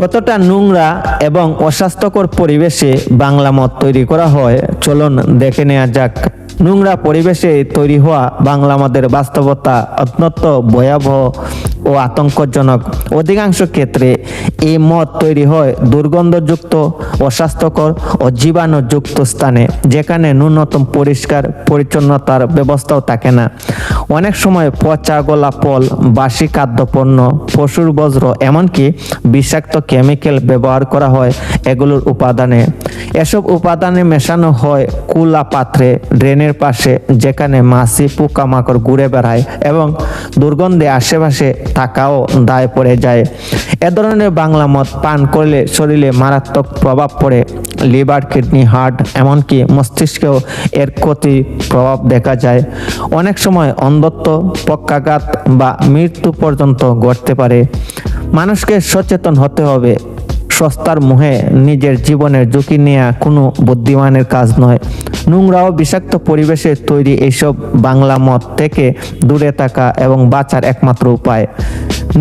কতটা নোংরা এবং অস্বাস্থ্যকর পরিবেশে বাংলা মদ তৈরি করা হয়, চলুন দেখে নেওয়া যাক। নোংরা পরিবেশে তৈরি হওয়া বাংলা মদের বাস্তবতা অত্যন্ত ভয়াবহ ও আতঙ্কজনক। অধিকাংশ ক্ষেত্রে এই মদ তৈরি হয় দুর্গন্ধযুক্ত, অস্বাস্থ্যকর ও জীবাণুযুক্ত স্থানে, যেখানে ন্যূনতম পরিষ্কার পরিচ্ছন্নতার ব্যবস্থাও থাকে না। অনেক সময় পচা গলা ফল বাসি খাদ্যপণ্য, পশুর বজ্র এমনকি বিষাক্ত কেমিক্যাল ব্যবহার করা হয় এগুলোর উপাদানে। এসব উপাদানে মেশানো হয় কুলা পাত্রে, ড্রেনের পাশে, যেখানে মাছি, পোকামাকড় ঘুরে বেড়ায় এবং দুর্গন্ধে আশেপাশে থাকাও দায় পড়ে যায়। এ ধরনের বাংলা মদ পান করলে শরীরে মারাত্মক প্রভাব পড়ে, লিভার, কিডনি, হার্ট, এমনকি মস্তিষ্কেও এর ক্ষতি প্রভাব দেখা যায়। অনেক সময় অন্ধত্ব পক্ষাঘাত বা মৃত্যু পর্যন্ত ঘটতে পারে। মানুষকে সচেতন হতে হবে। সস্তার মুহে নিজের জীবনের ঝুঁকি নেওয়া কোনো বুদ্ধিমানের কাজ নয়। নোংরা ও বিষাক্ত পরিবেশে তৈরি এইসব বাংলা মত থেকে দূরে থাকা এবং বাঁচার একমাত্র উপায়।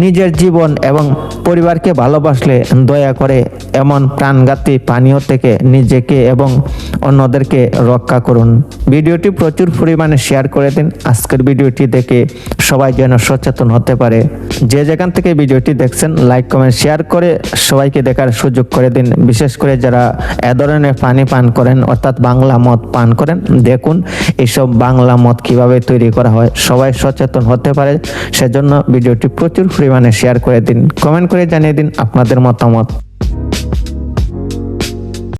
নিজের জীবন এবং পরিবারকে ভালোবাসলে দয়া করে এমন প্রাণঘাতী পানীয় থেকে নিজেকে এবং অন্যদেরকে রক্ষা করুন। ভিডিওটি প্রচুর পরিমাণে শেয়ার করে দিন। আজকের ভিডিওটি দেখে সবাই যেন সচেতন হতে পারে। যে যেখান থেকে ভিডিওটি দেখছেন, লাইক, কমেন্ট, শেয়ার করে সবাইকে দেখার সুযোগ করে দিন। বিশেষ করে যারা এ ধরনের পানি পান করেন, অর্থাৎ বাংলা মদ পান করেন। দেখুন এইসব বাংলা মত কীভাবে তৈরি করা হয়, সবাই সচেতন হতে পারে। সেজন্য ভিডিওটি প্রচুর পরিমাণে শেয়ার করে দিন কমেন্ট করে জানিয়ে দিন আপনাদের মতামত।